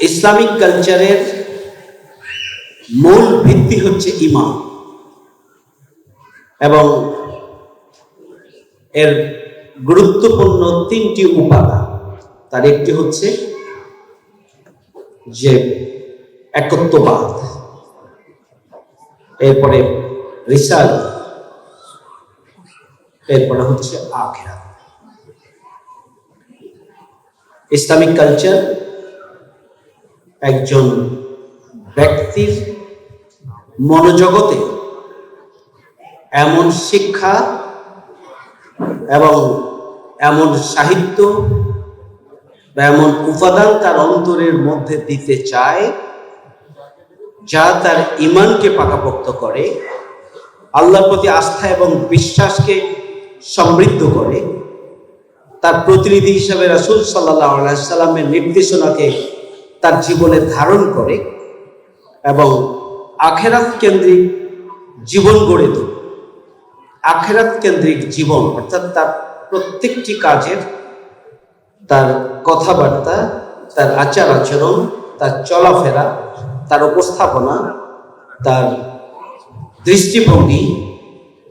Islamic কালচারের মূল ভিত্তি হচ্ছে ইমান। এবং এর গুরুত্বপূর্ণ তিনটি উপাদান। তার একটি হচ্ছে যে একত্ববাদ। এরপরে রিসাল। এরপরে হচ্ছে আখেরা ইসলামিক কালচার একজন ব্যক্তির মনোজগতে এমন শিক্ষা এবং এমন সাহিত্য বা এমন উপাদান তার অন্তরের মধ্যে দিতে চায়, যা তার ইমানকে পাকাপোক্ত করে, আল্লাহর প্রতি আস্থা এবং বিশ্বাসকে সমৃদ্ধ করে। তার প্রতিনিধি হিসাবে রাসুল সাল্লাহ সাল্লামের নির্দেশনাকে তার জীবনে ধারণ করে এবং আখেরাত কেন্দ্রিক জীবন গড়ে তোলে। আখেরাত কেন্দ্রিক জীবন, অর্থাৎ তার প্রত্যেকটি কাজের তার কথাবার্তা, তার আচার আচরণ তার চলাফেরা, তার উপস্থাপনা, তার দৃষ্টিভঙ্গি,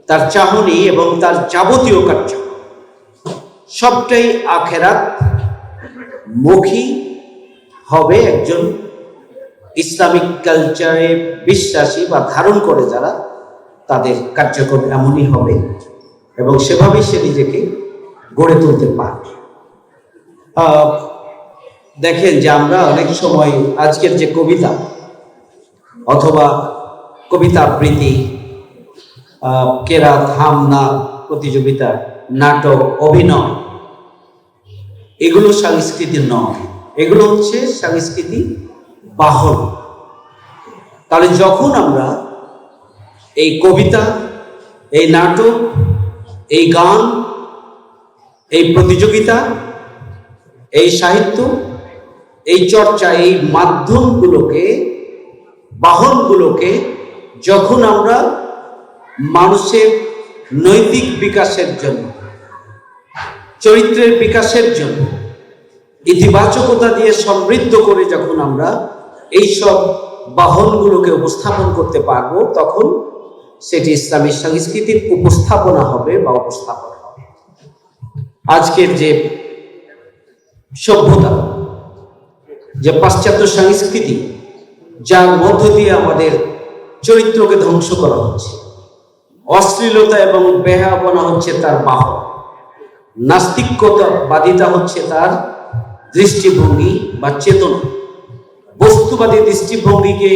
তার চাহনি এবং তার যাবতীয় কার্য। সবটাই আখেরাত মুখী হবে একজন ইসলামিক কালচারে বিশ্বাসী বা ধারণ করে যারা তাদের কার্যক্রম এমনই হবে এবং সেভাবেই সে নিজেকে গড়ে তুলতে আহ, দেখেন যে আমরা অনেক সময় আজকের যে কবিতা অথবা কবিতা আবৃত্তি কেরাত হামনা প্রতিযোগিতা নাটক অভিনয় এগুলো সংস্কৃতি নয় এগুলো হচ্ছে সংস্কৃতি বাহন। তাহলে যখন আমরা এই কবিতা, এই নাটক, এই গান, এই প্রতিযোগিতা, এই সাহিত্য, এই চর্চা, এই মাধ্যমগুলোকে, বাহনগুলোকে যখন আমরা মানুষের নৈতিক বিকাশের জন্য, চরিত্রের বিকাশের জন্য ইতিবাচকতা দিয়ে সমৃদ্ধ করে যখন আমরা এইসব বাহনগুলোকে উপস্থাপন করতে পারব, তখন সেটি ইসলামী সংস্কৃতির উপস্থাপনা হবে বা উপস্থাপন হবে। আজকের যে সভ্যতা, যে পাশ্চাত্য সংস্কৃতি, যার মধ্য দিয়ে আমাদের চরিত্রকে ধ্বংস করা হচ্ছে, অশ্লীলতা এবং বেহাবনা হচ্ছে তার বাহন নাস্তিকতা বাদিতা হচ্ছে তার দৃষ্টিভঙ্গি বা চেতনা। বস্তুবাদী দৃষ্টিভঙ্গিকে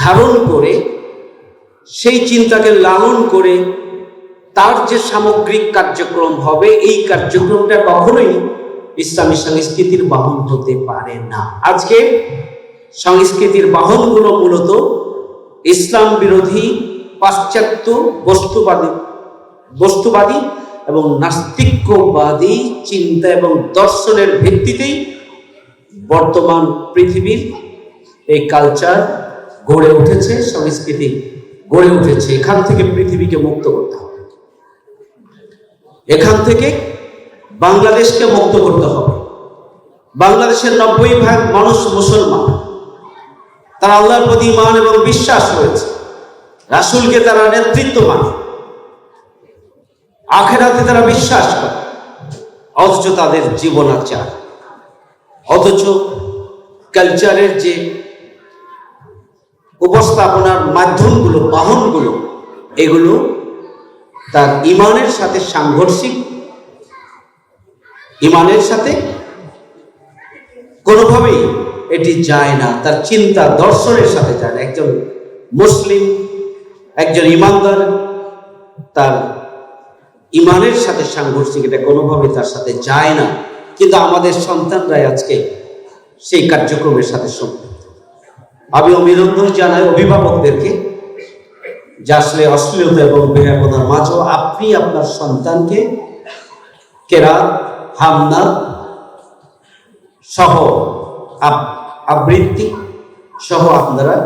ধারণ করে, সেই চিন্তাকে লালন করে তার যে সামগ্রিক কার্যক্রম হবে, এই কার্যক্রমটা কখনোই ইসলামী সংস্কৃতির বাহন হতে পারে না। আজকে সংস্কৃতির বাহনগুলো মূলত ইসলাম বিরোধী, পাশ্চাত্য বস্তুবাদী বস্তুবাদী এবং নাস্তিক্যবাদী চিন্তা এবং দর্শনের ভিত্তিতেই বর্তমান পৃথিবীর এই কালচার গড়ে উঠেছে, সংস্কৃতি গড়ে উঠেছে। এখান থেকে পৃথিবীকে মুক্ত করতে হবে। এখান থেকে বাংলাদেশকে মুক্ত করতে হবে। বাংলাদেশের নব্বই ভাগ মানুষ মুসলমান। তারা আল্লাহর প্রতি ইমান এবং বিশ্বাস রয়েছে। রাসূলকে তারা নেতৃত্ব মানে। আখেরাতে তারা বিশ্বাস করে। অথচ তাদের জীবনাচার অথচ কালচারের যে উপস্থাপনার মাধ্যমগুলো, বাহনগুলো, এগুলো তার ইমানের সাথে সাংঘর্ষিক, ইমানের সাথে কোনোভাবেই এটি যায় না। তার চিন্তা দর্শনের সাথে যায় না। একজন মুসলিম, একজন ইমানদার, তার ইমানের সাথে সাংঘর্ষিক এটা কোনোভাবে তার সাথে যায় না। কিন্তু আমাদের সন্তানরাই আজকে সেই কার্যক্রমের সাথে সম্পৃক্ত। আমি অভিনন্দন জানাই অভিভাবকদেরকে, যে আসলে অশ্লীলতা এবং বেহাপনার মাঝেও আপনি আপনার সন্তানকে কেরা হামনা সহ আবৃত্তি সহ আপনারা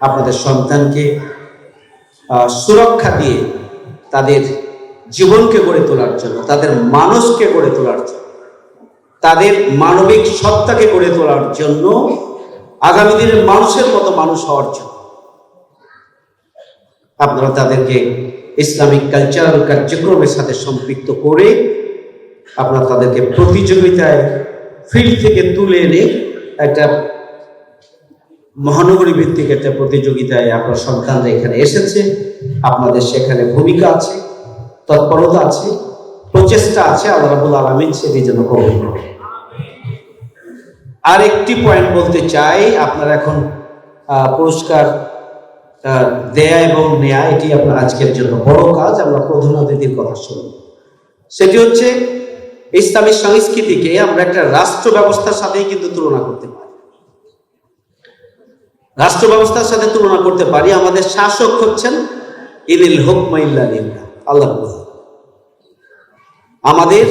আপনাদের সন্তানকে সুরক্ষা দিয়ে তাদের জীবনকে গড়ে তোলার জন্য, তাদের মানুষকে গড়ে তোলার জন্য, তাদের মানবিক সত্তাকে গড়ে তোলার জন্য, আগামী দিনের মানুষের মতো মানুষ হওয়ার জন্য। আপনারা তাদেরকে ইসলামিক কালচারাল কার্যক্রমের সাথে সম্পৃক্ত করে আপনারা তাদেরকে প্রতিযোগিতায় ফিল্ড থেকে তুলে এনে একটা মহানগরী ভিত্তিক একটা প্রতিযোগিতায় আপনার সন্তানরা এখানে এসেছে। আপনাদের সেখানে ভূমিকা আছে। তৎপরতা আছে, প্রচেষ্টা আছে, আল্লাহ রাবুল আলমিন সেটি যেন কবুল করে। আর একটি পয়েন্ট বলতে চাই, আপনার এখন পুরস্কার দেয়া এবং নেয়া, এটি আপনার আজকের জন্য বড় কাজ, আমরা প্রধান অতিথির কথা শুনব সেটি হচ্ছে, ইসলামী সংস্কৃতিকে আমরা একটা রাষ্ট্র ব্যবস্থার সাথেই কিন্তু তুলনা করতে পারি। রাষ্ট্র ব্যবস্থার সাথে তুলনা করতে পারি, আমাদের শাসক হচ্ছেন ইদিল হুকমাইল্লা আল্লাহ আমাদের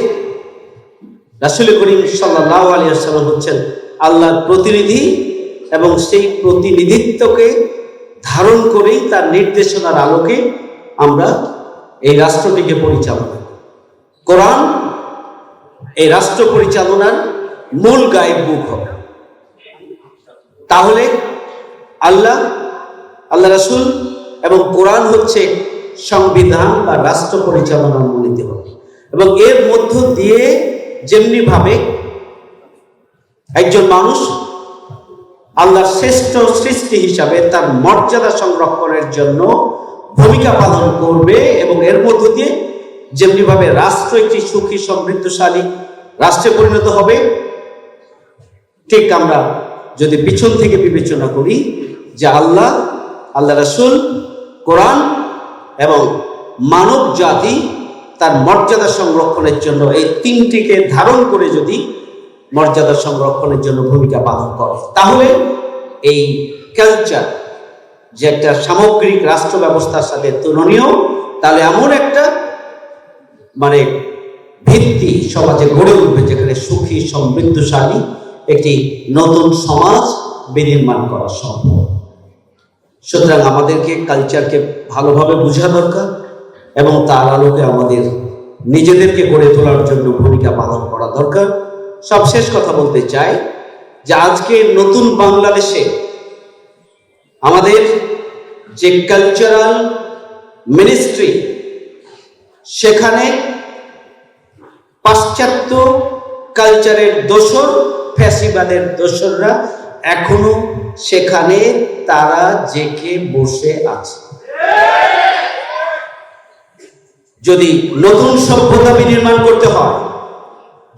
রাসুল করিম সাল্লাহ আলী আসসালাম হচ্ছেন আল্লাহর প্রতিনিধি এবং সেই প্রতিনিধিত্বকে ধারণ করেই তার নির্দেশনার আলোকে আমরা এই রাষ্ট্রটিকে পরিচালনা করি। কোরআন এই রাষ্ট্র পরিচালনার মূল গায়েব বুক হবে তাহলে আল্লাহ আল্লাহ রাসুল এবং কোরআন হচ্ছে সংবিধান বা রাষ্ট্র পরিচালনার মূলনীতি হবে এবং এর মধ্য দিয়ে যেমনি ভাবে একজন মানুষ আল্লাহর শ্রেষ্ঠ সৃষ্টি হিসাবে তার মর্যাদা সংরক্ষণের জন্য ভূমিকা পালন করবে এবং এর মধ্য দিয়ে যেমনি ভাবে রাষ্ট্র একটি সুখী, সমৃদ্ধশালী রাষ্ট্রে পরিণত হবে, ঠিক আমরা যদি পিছন থেকে বিবেচনা করি যে আল্লাহ আল্লাহ রাসূল, কোরআন এবং মানব জাতি তার মর্যাদা সংরক্ষণের জন্য, এই তিনটিকে ধারণ করে যদি মর্যাদা সংরক্ষণের জন্য ভূমিকা পালন করে, তাহলে এই কালচার যে একটা সামগ্রিক রাষ্ট্র ব্যবস্থার সাথে তুলনীয়, তাহলে এমন একটা মানে ভিত্তি সমাজে গড়ে উঠবে যেখানে সুখী, সমৃদ্ধশালী একটি নতুন সমাজ বিনির্মাণ করা সম্ভব। সুতরাং আমাদেরকে কালচারকে ভালোভাবে বোঝা দরকার। এবং তার আলোকে আমাদের নিজেদেরকে গড়ে তোলার জন্য ভূমিকা পালন করা দরকার। সবশেষ কথা বলতে চাই যে আজকে নতুন বাংলাদেশে আমাদের যে কালচারাল মিনিস্ট্রি সেখানে পাশ্চাত্য কালচারের দোসর, ফ্যাসিবাদের দোসররা এখনও সেখানে তারা জেকে বসে আছে। যদি নতুন সভ্যতা বিনির্মাণ করতে হয়,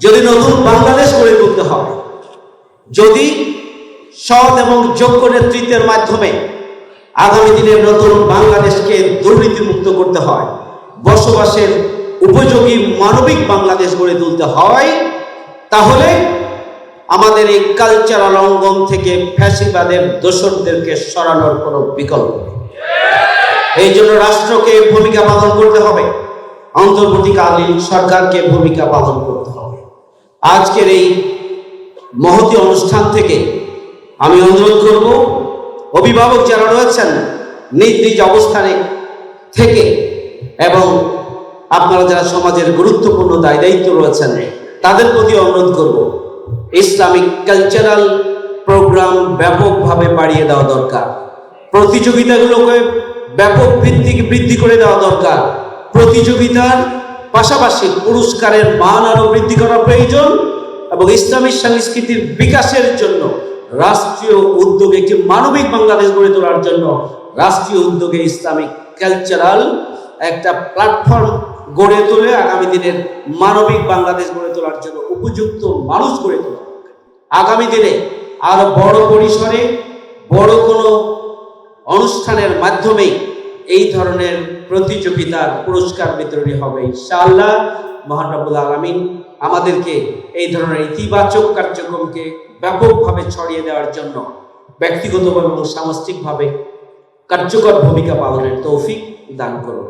যদি নতুন বাংলাদেশ গড়ে তুলতে হয়, যদি সৎ এবং যোগ্য নেতৃত্বের মাধ্যমে আগামী দিনের নতুন বাংলাদেশকে দুর্নীতিমুক্ত করতে হয়, বসবাসের উপযোগী মানবিক বাংলাদেশ গড়ে তুলতে হয়, তাহলে আমাদের এই কালচারাল অঙ্গন থেকে ফ্যাসিবাদের দোসরদেরকে সরানোর কোনো বিকল্প এই জন্য রাষ্ট্রকে ভূমিকা পালন করতে হবে। অন্তর্বর্তীকালীন সরকারকে ভূমিকা পালন করতে হবে। আজকের এই মহতি অনুষ্ঠান থেকে আমি অনুরোধ করব, অভিভাবক যারা রয়েছেন নিজ নিজ অবস্থানে থেকে এবং আপনারা যারা সমাজের গুরুত্বপূর্ণ দায় দায়িত্ব রয়েছেন, তাদের প্রতি অনুরোধ করব, ইসলামিক কালচারাল প্রোগ্রাম ব্যাপকভাবে বাড়িয়ে দেওয়া দরকার। প্রতিযোগিতাগুলোকে ব্যাপক ভিত্তিক বৃদ্ধি করে দেওয়া দরকার। প্রতিযোগিতার পাশাপাশি পুরস্কারের মান আরও বৃদ্ধি করা প্রয়োজন এবং ইসলামী সংস্কৃতির বিকাশের জন্য রাষ্ট্রীয় উদ্যোগে একটি মানবিক বাংলাদেশ গড়ে তোলার জন্য রাষ্ট্রীয় উদ্যোগে ইসলামিক কালচারাল একটা প্ল্যাটফর্ম গড়ে তোলে আগামী দিনের মানবিক বাংলাদেশ গড়ে তোলার জন্য উপযুক্ত মানুষ গড়ে তোলা। আগামী দিনে আরও বড় পরিসরে বড় কোনো অনুষ্ঠানের মাধ্যমেই এই ধরনের প্রতিযোগিতার পুরস্কার বিতরণী হবে, ইনশাআল্লাহ। মহানবুল আলমিন আমাদেরকে এই ধরনের ইতিবাচক কার্যক্রমকে ব্যাপকভাবে ছড়িয়ে দেওয়ার জন্য ব্যক্তিগতভাবে এবং সামষ্টিকভাবে কার্যকর ভূমিকা পালনের তৌফিক দান করুন।